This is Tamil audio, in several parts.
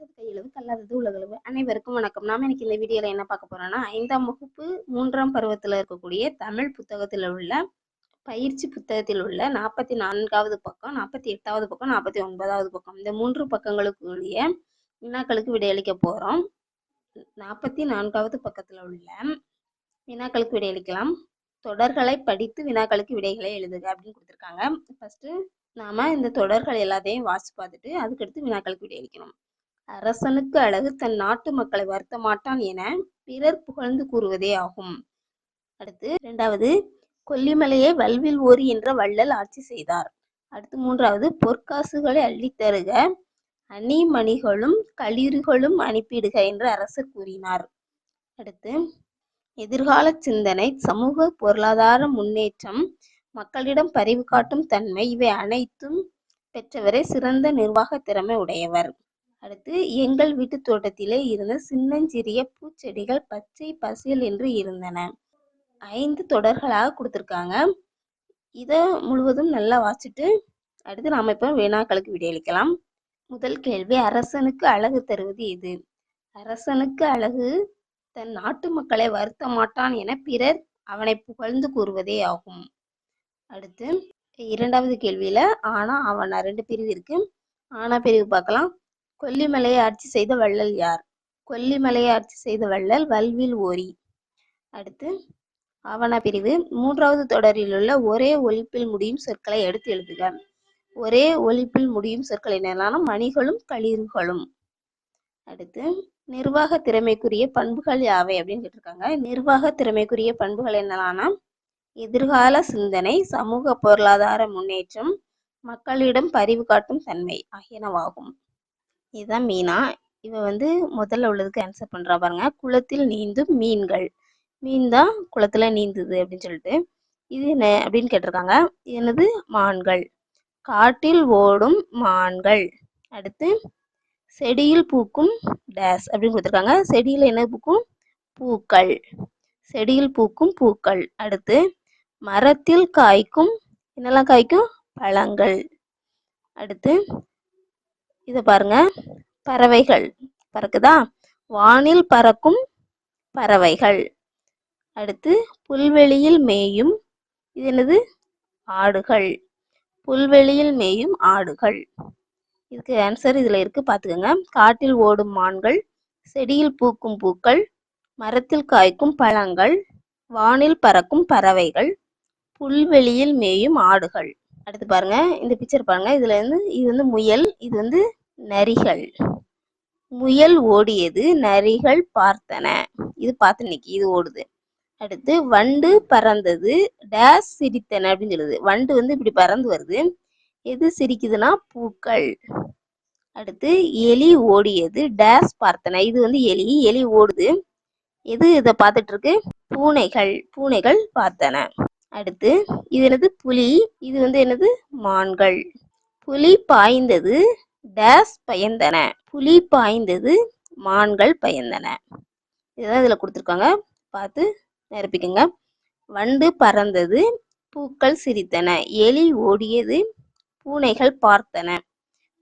கற்றது கையளவு கல்லாதது உலகளவு அனைவருக்கும் வணக்கம். நாம எனக்கு இந்த வீடியோல என்ன பார்க்க போறோம்னா ஐந்தாம் வகுப்பு மூன்றாம் பருவத்துல இருக்கக்கூடிய தமிழ் புத்தகத்துல உள்ள பயிற்சி புத்தகத்தில் உள்ள நாற்பத்தி நான்காவது பக்கம் நாற்பத்தி எட்டாவது பக்கம் நாற்பத்தி ஒன்பதாவது பக்கம் இந்த மூன்று பக்கங்களுக்குரிய வினாக்களுக்கு விடையளிக்க போறோம். நாற்பத்தி நான்காவது பக்கத்துல உள்ள வினாக்களுக்கு விடையளிக்கலாம். தொடர்களை படித்து வினாக்களுக்கு விடைகளை எழுதுக அப்படின்னு கொடுத்துருக்காங்க. ஃபர்ஸ்ட் நாம இந்த தொடர்கள் எல்லாத்தையும் வாசி பார்த்துட்டு அதுக்கடுத்து வினாக்களுக்கு விடையளிக்கணும். அரசனுக்கு அழகு தன் நாட்டு மக்களை வருத்த மாட்டான் என பிறர் புகழ்ந்து கூறுவதே ஆகும். அடுத்து இரண்டாவது கொல்லிமலையை வல்வில் ஓரி என்ற வள்ளல் ஆட்சி செய்தார். அடுத்து மூன்றாவது பொற்காசுகளை அள்ளித்தருக அணிமணிகளும் களிறுகளும் அனுப்பிடுக என்று அரசர் கூறினார். அடுத்து எதிர்கால சிந்தனை சமூக பொருளாதார முன்னேற்றம் மக்களிடம் பரிவு காட்டும் தன்மை இவை அனைத்தும் பெற்றவரே சிறந்த நிர்வாக திறமை உடையவர். அடுத்து எங்கள் வீட்டு தோட்டத்திலே இருந்த சின்னஞ்சிறிய பூச்செடிகள் பச்சை பசியல் என்று இருந்தன. ஐந்து தொடர்களாக கொடுத்துருக்காங்க. இதை முழுவதும் நல்லா வாசிச்சுட்டு அடுத்து நாம இப்போ வினாக்களுக்கு விடையளிக்கலாம். முதல் கேள்வி அரசனுக்கு அழகு தருவது எது? அரசனுக்கு அழகு தன் நாட்டு மக்களை வருத்த மாட்டான் என பிறர் அவனை புகழ்ந்து கூறுவதே ஆகும். அடுத்து இரண்டாவது கேள்வியில ஆனா அவனா ரெண்டு பிரிவு இருக்கு. ஆனா பிரிவு பார்க்கலாம். கொல்லிமலையை ஆட்சி செய்த வள்ளல் யார்? கொல்லிமலையை ஆட்சி செய்த வள்ளல் வல்வில் ஓரி. அடுத்து ஆவண பிரிவு. மூன்றாவது தொடரில் உள்ள ஒரே ஒலிப்பில் முடியும் சொற்களை எடுத்து எழுதுக. ஒரே ஒலிப்பில் முடியும் சொற்கள் என்னெல்லாம் மணிகளும் களிர்களும் அடுத்து நிர்வாக திறமைக்குரிய பண்புகள் யாவை அப்படின்னு கேட்டிருக்காங்க. நிர்வாக திறமைக்குரிய பண்புகள் என்னெல்லாம் எதிர்கால சிந்தனை சமூக பொருளாதார முன்னேற்றம் மக்களிடம் பரிவு காட்டும் தன்மை ஆகியனவாகும். இதுதான் மீனா. இவ வந்து முதல்ல உள்ளதுக்கு ஆன்சர் பண்ணுறா பாருங்க. குளத்தில் நீந்தும் மீன்கள். மீன் தான் குளத்தில் நீந்துது அப்படின்னு சொல்லிட்டு. இது என்ன அப்படின்னு கேட்டிருக்காங்க. இது என்னது? மான்கள். காட்டில் ஓடும் மான்கள். அடுத்து செடியில் பூக்கும் டேஸ் அப்படின்னு கொடுத்துருக்காங்க. செடியில் என்ன பூக்கும்? பூக்கள். செடியில் பூக்கும் பூக்கள். அடுத்து மரத்தில் காய்க்கும் என்னெல்லாம் காய்க்கும்? பழங்கள். அடுத்து இதை பாருங்க. பறவைகள். பறக்குதா? வானில் பறக்கும் பறவைகள். அடுத்து புல்வெளியில் மேயும் இது என்னது? ஆடுகள். புல்வெளியில் மேயும் ஆடுகள். இதுக்கு ஆன்சர் இதில் இருக்கு பார்த்துக்கோங்க காட்டில் ஓடும் மான்கள் செடியில் பூக்கும் பூக்கள் மரத்தில் காய்க்கும் பழங்கள் வானில் பறக்கும் பறவைகள் புல்வெளியில் மேயும் ஆடுகள். அடுத்து பாருங்க இந்த பிக்சர் பாருங்க. இதுல இருந்து இது வந்து முயல் இது வந்து நரிகள். முயல் ஓடியது நரிகள் பார்த்தன. இது பார்த்து நிக்கி இது ஓடுது. அடுத்து வண்டு பறந்தது டேஸ் சிரித்தன அப்படின்னு சொல்லுது. வண்டு வந்து இப்படி பறந்து வருது. எது சிரிக்குதுன்னா பூக்கள். அடுத்து எலி ஓடியது டேஸ் பார்த்தன. இது வந்து எலி. எலி ஓடுது. எது இதை பார்த்துட்டு இருக்கு பூனைகள். பூனைகள் பார்த்தன. அடுத்து இது என்னது? புலி. இது வந்து என்னது? மான்கள். புலி பாய்ந்தது டேஸ் பயந்தன. புலி பாய்ந்தது மான்கள் பயந்தன. இதுதான் இதில் கொடுத்துருக்காங்க. பார்த்து நிரப்பிக்கோங்க. வண்டு பறந்தது பூக்கள் சிரித்தன. எலி ஓடியது பூனைகள் பார்த்தன.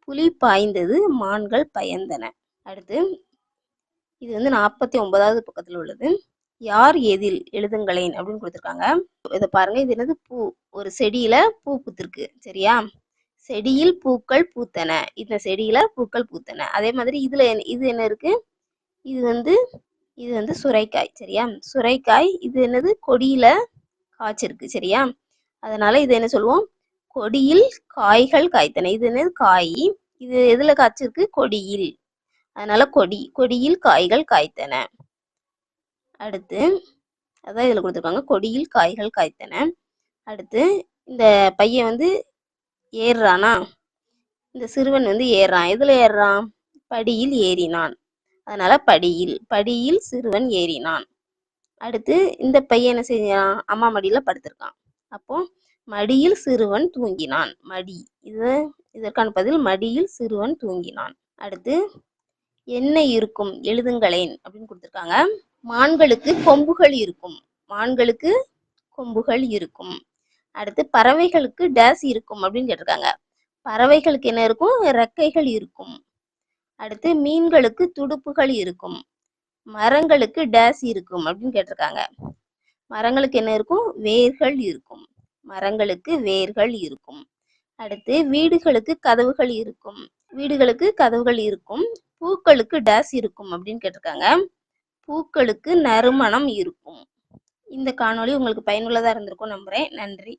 புலி பாய்ந்தது மான்கள் பயந்தன. அடுத்து இது வந்து நாற்பத்தி ஒன்பதாவது பக்கத்தில் உள்ளது. யார் எதில் எழுதுங்களேன் அப்படின்னு கொடுத்துருக்காங்க. இதை பாருங்க. இது என்னது? பூ. ஒரு செடியில பூ பூத்திருக்கு. சரியா? செடியில் பூக்கள் பூத்தன. இந்த செடியில பூக்கள் பூத்தன. அதே மாதிரி இதுல என்ன- இது என்ன இருக்கு? இது வந்து இது வந்து சுரைக்காய் சரியா? சுரைக்காய் இது என்னது? கொடியில காய்ச்சிருக்கு சரியா? அதனால இது என்ன சொல்லுவோம்? கொடியில் காய்கள் காய்த்தன. இது என்னது? காய். இது எதுல காய்ச்சிருக்கு? கொடியில். அதனால கொடி கொடியில் காய்கள் காய்த்தன. அடுத்து அதான் இதுல கொடுத்துருக்காங்க. கொடியில் காய்கள் காய்த்தன. அடுத்து இந்த பையன் வந்து ஏறுறானா? இந்த சிறுவன் வந்து ஏறுறான். எதுல ஏறுறான்? படியில் ஏறினான். அதனால படியில். படியில் சிறுவன் ஏறினான். அடுத்து இந்த பையன் என்ன செஞ்சான்? அம்மா மடியில படுத்திருக்கான். அப்போ மடியில் சிறுவன் தூங்கினான். மடி. இது இதற்கான பதில் மடியில் சிறுவன் தூங்கினான். அடுத்து என்ன இருக்கும்? எழுதுங்களேன் அப்படின்னு கொடுத்துருக்காங்க. மான்களுக்கு கொம்புகள் இருக்கும். மான்களுக்கு கொம்புகள் இருக்கும். அடுத்து பறவைகளுக்கு டேஸ் இருக்கும் அப்படின்னு கேட்டிருக்காங்க. பறவைகளுக்கு என்ன இருக்கும்? ரெக்கைகள் இருக்கும். அடுத்து மீன்களுக்கு துடுப்புகள் இருக்கும். மரங்களுக்கு டேஸ் இருக்கும் அப்படின்னு கேட்டிருக்காங்க. மரங்களுக்கு என்ன இருக்கும்? வேர்கள் இருக்கும். மரங்களுக்கு வேர்கள் இருக்கும். அடுத்து வீடுகளுக்கு கதவுகள் இருக்கும். வீடுகளுக்கு கதவுகள் இருக்கும். பூக்களுக்கு டேஸ் இருக்கும் அப்படின்னு கேட்டிருக்காங்க. பூக்களுக்கு நறுமணம் இருக்கும். இந்த காணொளி உங்களுக்கு பயனுள்ளதாக இருந்திருக்கும் நம்புகிறேன் நன்றி.